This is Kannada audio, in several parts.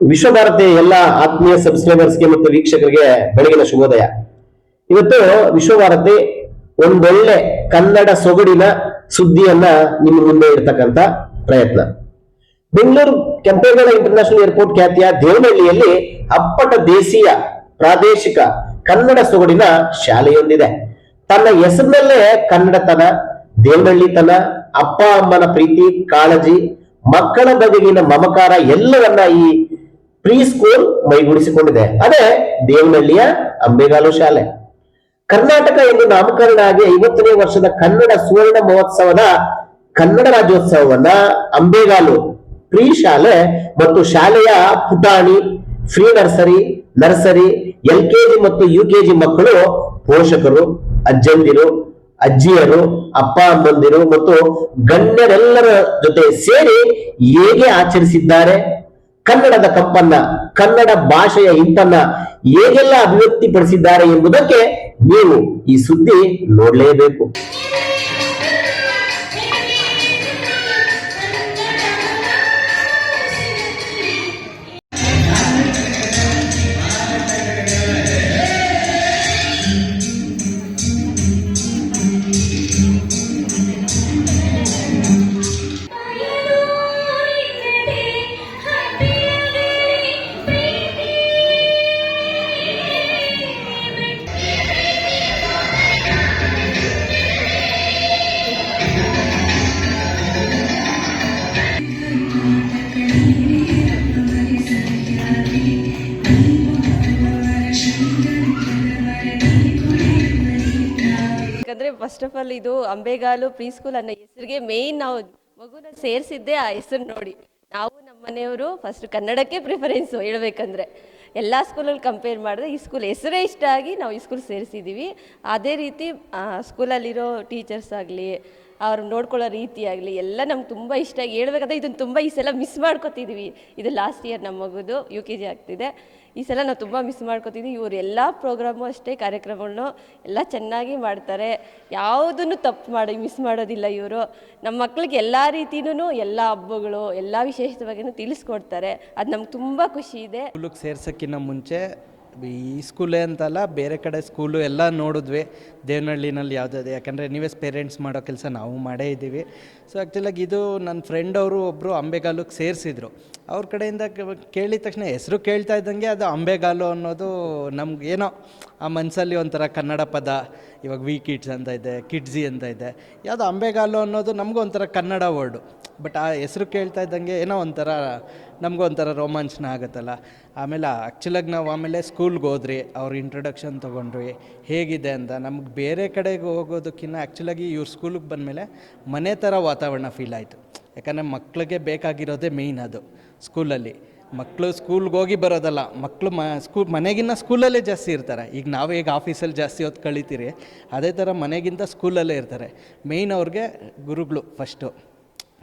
ವಿಶ್ವಭಾರತಿ ಎಲ್ಲ ಆತ್ಮೀಯ ಸಬ್ಸ್ಕ್ರೈಬರ್ಸ್ಗೆ ಮತ್ತು ವೀಕ್ಷಕರಿಗೆ ಬೆಳಗಿನ ಶುಭೋದಯ. ಇವತ್ತು ವಿಶ್ವಭಾರತಿ ಒಂದೊಳ್ಳೆ ಕನ್ನಡ ಸೊಗಡಿನ ಸುದ್ದಿಯನ್ನ ನಿಮ್ಮ ಮುಂದೆ ಇಡ್ತಕ್ಕಂತ ಪ್ರಯತ್ನ. ಬೆಂಗಳೂರು ಕೆಂಪೇಗೌಡ ಇಂಟರ್ನ್ಯಾಷನಲ್ ಏರ್ಪೋರ್ಟ್ ಖ್ಯಾತಿಯ ದೇವನಹಳ್ಳಿಯಲ್ಲಿ ಅಪ್ಪಟ ದೇಶೀಯ ಪ್ರಾದೇಶಿಕ ಕನ್ನಡ ಸೊಗಡಿನ ಶಾಲೆಯೊಂದಿದೆ. ತನ್ನ ಹೆಸರಿನಲ್ಲೇ ಕನ್ನಡತನ, ದೇವನಹಳ್ಳಿತನ, ಅಪ್ಪ ಅಮ್ಮನ ಪ್ರೀತಿ, ಕಾಳಜಿ, ಮಕ್ಕಳ ಬಗೆಗಿನ ಮಮಕಾರ ಎಲ್ಲವನ್ನ ಈ ಪ್ರೀ ಸ್ಕೂಲ್ ಮೈಗೂಡಿಸಿಕೊಂಡಿದೆ. ಅದೇ ದೇವನಹಳ್ಳಿಯ ಅಂಬೆಗಾಲು ಶಾಲೆ. ಕರ್ನಾಟಕ ಎಂದು ನಾಮಕರಣ ಆಗಿ ಐವತ್ತನೇ ವರ್ಷದ ಕನ್ನಡ ಸುವರ್ಣ ಮಹೋತ್ಸವದ ಕನ್ನಡ ರಾಜ್ಯೋತ್ಸವವನ್ನ ಅಂಬೆಗಾಲು ಪ್ರೀ ಶಾಲೆ ಮತ್ತು ಶಾಲೆಯ ಪುಟಾಣಿ, pre nursery nursery L K G ಮತ್ತು ಯು ಕೆಜಿ ಮಕ್ಕಳು ಪೋಷಕರು, ಅಜ್ಜಂದಿರು, ಅಜ್ಜಿಯರು, ಅಪ್ಪ ಅಮ್ಮಂದಿರು ಮತ್ತು ಗಣ್ಯರೆಲ್ಲರ ಜೊತೆ ಸೇರಿ ಹೇಗೆ ಆಚರಿಸಿದ್ದಾರೆ? ಕನ್ನಡದ ಕಂಪನ್ನ ಕನ್ನಡ ಭಾಷೆಯ ಇಂಪನ್ನ ಹೇಗೆಲ್ಲ ಅಭಿವ್ಯಕ್ತಿಪಡಿಸಿದ್ದಾರೆ ಎಂಬುದಕ್ಕೆ ನೀವು ಈ ಸುದ್ದಿ ನೋಡಲೇಬೇಕು. ಯಾಕಂದ್ರೆ ಫಸ್ಟ್ ಆಫ್ ಆಲ್ ಇದು ಅಂಬೆಗಾಲು ಪ್ರೀ ಸ್ಕೂಲ್ ಅನ್ನೋ ಹೆಸರಿಗೆ ಮೇನ್ ನಾವು ಮಗುನ ಸೇರಿಸಿದ್ದೆ ಆ ಹೆಸರು ನೋಡಿ. ನಾವು ನಮ್ಮ ಮನೆಯವರು ಫಸ್ಟ್ ಕನ್ನಡಕ್ಕೆ ಪ್ರಿಫರೆನ್ಸ್ ಹೇಳ್ಬೇಕಂದ್ರೆ. ಎಲ್ಲ ಸ್ಕೂಲಲ್ಲಿ ಕಂಪೇರ್ ಮಾಡಿದ್ರೆ ಈ ಸ್ಕೂಲ್ ಹೆಸರೇ ಇಷ್ಟ ಆಗಿ ನಾವು ಈ ಸ್ಕೂಲ್ ಸೇರಿಸಿದ್ದೀವಿ. ಅದೇ ರೀತಿ ಸ್ಕೂಲಲ್ಲಿರೋ ಟೀಚರ್ಸ್ ಆಗಲಿ, ಅವ್ರು ನೋಡ್ಕೊಳ್ಳೋ ರೀತಿ ಆಗಲಿ, ಎಲ್ಲ ನಮ್ಗೆ ತುಂಬ ಇಷ್ಟ ಆಗಿ ಹೇಳ್ಬೇಕಂದ್ರೆ ಇದನ್ನು ತುಂಬ ಈ ಸಲ ಮಿಸ್ ಮಾಡ್ಕೊತಿದ್ವಿ. ಇದು ಲಾಸ್ಟ್ ಇಯರ್ ನಮ್ಮ ಮಗುದು ಯು ಕೆ ಜಿ ಆಗ್ತಿದೆ. ಈ ಸಲ ನಾವು ತುಂಬ ಮಿಸ್ ಮಾಡ್ಕೊತಿದ್ವಿ. ಇವರು ಎಲ್ಲ ಪ್ರೋಗ್ರಾಮು ಅಷ್ಟೇ ಕಾರ್ಯಕ್ರಮಗಳನ್ನು ಎಲ್ಲ ಚೆನ್ನಾಗಿ ಮಾಡ್ತಾರೆ. ಯಾವುದನ್ನು ತಪ್ಪು ಮಾಡಿ ಮಿಸ್ ಮಾಡೋದಿಲ್ಲ ಇವರು. ನಮ್ಮ ಮಕ್ಳಿಗೆ ಎಲ್ಲ ರೀತಿನೂ ಎಲ್ಲ ಹಬ್ಬಗಳು, ಎಲ್ಲ ವಿಶೇಷತೆ ಬಗ್ಗೆನೂ ತಿಳಿಸ್ಕೊಡ್ತಾರೆ. ಅದು ನಮ್ಗೆ ತುಂಬ ಖುಷಿ ಇದೆ. ಸ್ಕೂಲಿಗೆ ಸೇರ್ಸೋಕ್ಕಿಂತ ಮುಂಚೆ ಈ ಸ್ಕೂಲೇ ಅಂತಲ್ಲ, ಬೇರೆ ಕಡೆ ಸ್ಕೂಲು ಎಲ್ಲ ನೋಡಿದ್ವಿ. ದೇವನಹಳ್ಳಿನಲ್ಲಿ ಯಾವುದಾದ್ರು, ಯಾಕಂದರೆ ನೀವೇ ಪೇರೆಂಟ್ಸ್ ಮಾಡೋ ಕೆಲಸ ನಾವು ಮಾಡೇ ಇದ್ದೀವಿ. ಸೊ ಆ್ಯಕ್ಚುಲಾಗಿ ಇದು ನನ್ನ ಫ್ರೆಂಡ್ ಅವರು ಒಬ್ಬರು ಅಂಬೆಗಾಲಕ್ಕೆ ಸೇರಿಸಿದ್ರು. ಅವ್ರ ಕಡೆಯಿಂದ ಕೇಳಿದ ತಕ್ಷಣ ಹೆಸರು ಕೇಳ್ತಾ ಇದ್ದಂಗೆ ಅದು ಅಂಬೆಗಾಲು ಅನ್ನೋದು ನಮ್ಗೆ ಏನೋ ಆ ಮನಸ್ಸಲ್ಲಿ ಒಂಥರ ಕನ್ನಡ ಪದ, ಇವಾಗ ವಿ ಕಿಡ್ಸ್ ಅಂತ ಇದೆ ಕಿಡ್ಜಿ ಅಂತ ಇದೆ. ಯಾವುದು ಅಂಬೆಗಾಲು ಅನ್ನೋದು ನಮಗೂ ಒಂಥರ ಕನ್ನಡ ವರ್ಡು. ಬಟ್ ಆ ಹೆಸರು ಕೇಳ್ತಾ ಇದ್ದಂಗೆ ಏನೋ ಒಂಥರ, ನಮಗೂ ಒಂಥರ ರೋಮಾಂಚನ ಆಗುತ್ತಲ್ಲ. ಆಮೇಲೆ ಆ್ಯಕ್ಚುಲಾಗಿ ನಾವು ಆಮೇಲೆ ಸ್ಕೂಲ್ಗೆ ಹೋದ್ರಿ, ಅವ್ರ ಇಂಟ್ರೊಡಕ್ಷನ್ ತೊಗೊಂಡ್ರಿ ಹೇಗಿದೆ ಅಂತ, ನಮ್ಗೆ ಬೇರೆ ಕಡೆಗೆ ಹೋಗೋದಕ್ಕಿಂತ ಆ್ಯಕ್ಚುಲಾಗಿ ಇವ್ರ ಸ್ಕೂಲಿಗೆ ಬಂದಮೇಲೆ ಮನೆ ಥರ ವಾತಾವರಣ ಫೀಲ್ ಆಯಿತು. ಯಾಕಂದರೆ ಮಕ್ಕಳಿಗೆ ಬೇಕಾಗಿರೋದೇ ಮೇಯ್ನ್ ಅದು ಸ್ಕೂಲಲ್ಲಿ ಮಕ್ಕಳು ಸ್ಕೂಲ್ಗೆ ಹೋಗಿ ಬರೋದಲ್ಲ ಮಕ್ಕಳು ಮ ಸ್ಕೂಲ್ ಮನೆಗಿನ್ನ ಸ್ಕೂಲಲ್ಲೇ ಜಾಸ್ತಿ ಇರ್ತಾರೆ. ಈಗ ನಾವು ಈಗ ಆಫೀಸಲ್ಲಿ ಜಾಸ್ತಿ ಹೊತ್ತು ಕಳಿತೀರಿ, ಅದೇ ಥರ ಮನೆಗಿಂತ ಸ್ಕೂಲಲ್ಲೇ ಇರ್ತಾರೆ. ಮೇಯ್ನ್ ಅವ್ರಿಗೆ ಗುರುಗಳು ಫಸ್ಟು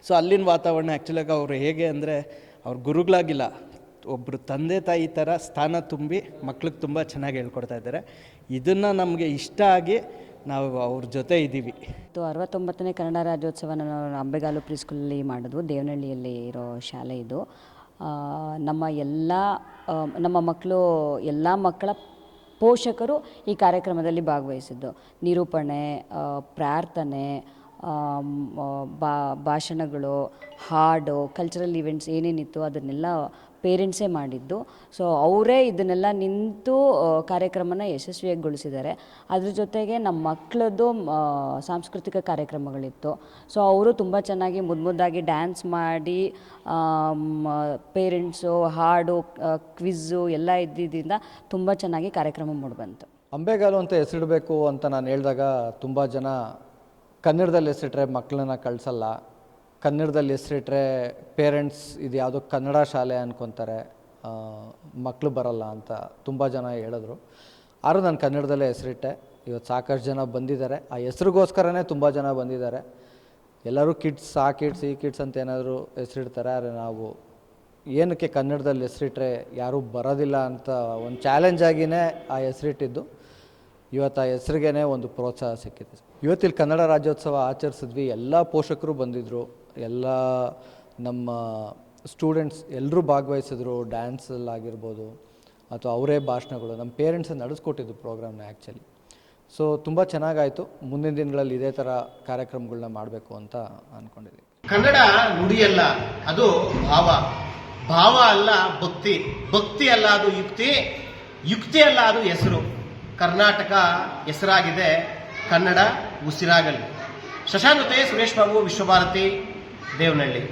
ಸೊ ಅಲ್ಲಿನ ವಾತಾವರಣ ಆ್ಯಕ್ಚುಲಾಗಿ ಅವರು ಹೇಗೆ ಅಂದರೆ, ಅವ್ರ ಗುರುಗಳಾಗಿಲ್ಲ. ಒಬ್ಬರು ತಂದೆ ತಾಯಿ ಥರ ಸ್ಥಾನ ತುಂಬಿ ಮಕ್ಳಿಗೆ ತುಂಬ ಚೆನ್ನಾಗಿ ಹೇಳ್ಕೊಡ್ತಾ ಇದ್ದಾರೆ. ಇದನ್ನು ನಮಗೆ ಇಷ್ಟ ಆಗಿ ನಾವು ಅವ್ರ ಜೊತೆ ಇದ್ದೀವಿ ಇದು ಅರವತ್ತೊಂಬತ್ತನೇ ಕನ್ನಡ ರಾಜ್ಯೋತ್ಸವನ ನಾವು ಅಂಬೆಗಾಲು ಪ್ರೀ ಸ್ಕೂಲಲ್ಲಿ ಮಾಡಿದ್ವು ದೇವನಹಳ್ಳಿಯಲ್ಲಿ ಇರೋ ಶಾಲೆ ಇದು. ನಮ್ಮ ಎಲ್ಲ ನಮ್ಮ ಮಕ್ಕಳು, ಎಲ್ಲ ಮಕ್ಕಳ ಪೋಷಕರು ಈ ಕಾರ್ಯಕ್ರಮದಲ್ಲಿ ಭಾಗವಹಿಸಿದ್ದು. ನಿರೂಪಣೆ ಪ್ರಾರ್ಥನೆ ಬಾ, ಭಾಷಣಗಳು, ಹಾಡು ಕಲ್ಚರಲ್ ಇವೆಂಟ್ಸ್ ಏನೇನಿತ್ತು ಅದನ್ನೆಲ್ಲ ಪೇರೆಂಟ್ಸೇ ಮಾಡಿದ್ದು. ಸೊ ಅವರೇ ಇದನ್ನೆಲ್ಲ ನಿಂತು ಕಾರ್ಯಕ್ರಮನ ಯಶಸ್ವಿಯಾಗಿಗೊಳಿಸಿದ್ದಾರೆ. ಅದ್ರ ಜೊತೆಗೆ ನಮ್ಮ ಮಕ್ಕಳದ್ದು ಸಾಂಸ್ಕೃತಿಕ ಕಾರ್ಯಕ್ರಮಗಳಿತ್ತು. ಸೊ ಅವರು ತುಂಬ ಚೆನ್ನಾಗಿ ಮುದ್ದು ಮುದ್ದಾಗಿ ಡ್ಯಾನ್ಸ್ ಮಾಡಿ ಪೇರೆಂಟ್ಸು ಹಾಡು ಕ್ವಿಝು ಎಲ್ಲ ಇದ್ದಿದ್ದರಿಂದ ತುಂಬ ಚೆನ್ನಾಗಿ ಕಾರ್ಯಕ್ರಮ ಮೂಡಿಬಂತು. ಅಂಬೆಗಾಲು ಅಂತ ಹೆಸರಿಡಬೇಕು ಅಂತ ನಾನು ಹೇಳಿದಾಗ ತುಂಬ ಜನ ಕನ್ನಡದಲ್ಲಿ ಹೆಸರಿಟ್ರೆ ಮಕ್ಕಳನ್ನ ಕಳಿಸಲ್ಲ. ಕನ್ನಡದಲ್ಲಿ ಹೆಸರಿಟ್ರೆ ಪೇರೆಂಟ್ಸ್ ಇದು ಯಾವುದೋ ಕನ್ನಡ ಶಾಲೆ ಅನ್ಕೊತಾರೆ ಮಕ್ಕಳು ಬರಲ್ಲ ಅಂತ ತುಂಬ ಜನ ಹೇಳಿದ್ರು. ಆದರೂ ನಾನು ಕನ್ನಡದಲ್ಲೇ ಹೆಸರಿಟ್ಟೆ. ಇವತ್ತು ಸಾಕಷ್ಟು ಜನ ಬಂದಿದ್ದಾರೆ. ಆ ಹೆಸ್ರಿಗೋಸ್ಕರನೇ ತುಂಬ ಜನ ಬಂದಿದ್ದಾರೆ. ಎಲ್ಲರೂ ಕಿಡ್ಸ್ ಆ ಕಿಡ್ಸ್ ಈ ಕಿಡ್ಸ್ ಅಂತ ಏನಾದರೂ ಹೆಸರಿಡ್ತಾರೆ. ಆದರೆ ನಾವು ಏನಕ್ಕೆ ಕನ್ನಡದಲ್ಲಿ ಹೆಸರಿಟ್ರೆ ಯಾರೂ ಬರೋದಿಲ್ಲ ಅಂತ ಒಂದು ಚಾಲೆಂಜ್ ಆಗಿಯೇ ಆ ಹೆಸರಿಟ್ಟಿದ್ದು. ಇವತ್ತು ಆ ಹೆಸರಿಗೇ ಒಂದು ಪ್ರೋತ್ಸಾಹ ಸಿಕ್ಕಿದೆ. ಇವತ್ತಿಲ್ಲಿ ಕನ್ನಡ ರಾಜ್ಯೋತ್ಸವ ಆಚರಿಸಿದ್ವಿ, ಎಲ್ಲ ಪೋಷಕರು ಬಂದಿದ್ದರು ಎಲ್ಲ ನಮ್ಮ ಸ್ಟೂಡೆಂಟ್ಸ್ ಎಲ್ಲರೂ ಭಾಗವಹಿಸಿದ್ರು ಡ್ಯಾನ್ಸಲ್ಲಾಗಿರ್ಬೋದು ಅಥವಾ ಅವರೇ ಭಾಷಣಗಳು, ನಮ್ಮ ಪೇರೆಂಟ್ಸ್ ನಡೆಸ್ಕೊಟ್ಟಿದ್ದು ಪ್ರೋಗ್ರಾಮ್ನ ಆ್ಯಕ್ಚುಲಿ ಸೊ ತುಂಬ ಚೆನ್ನಾಗಾಯಿತು, ಮುಂದಿನ ದಿನಗಳಲ್ಲಿ ಇದೇ ಥರ ಕಾರ್ಯಕ್ರಮಗಳನ್ನ ಮಾಡಬೇಕು ಅಂತ ಅಂದ್ಕೊಂಡಿದ್ದೀನಿ ಕನ್ನಡ ನುಡಿಯಲ್ಲ, ಅದು ಭಾವ. ಭಾವ ಅಲ್ಲ ಭಕ್ತಿ. ಭಕ್ತಿ ಅಲ್ಲ ಅದು ಯುಕ್ತಿ ಯುಕ್ತಿ ಅಲ್ಲ ಅದು ಹೆಸರು. ಕರ್ನಾಟಕ ಹೆಸರಾಗಿದೆ ಕನ್ನಡ ಉಸಿರಾಗಲಿ. ಶಶಾಂಕತೆ ಸುರೇಶ್ ಬಾಬು ವಿಶ್ವಭಾರತಿ ದೇವನಹಳ್ಳಿ.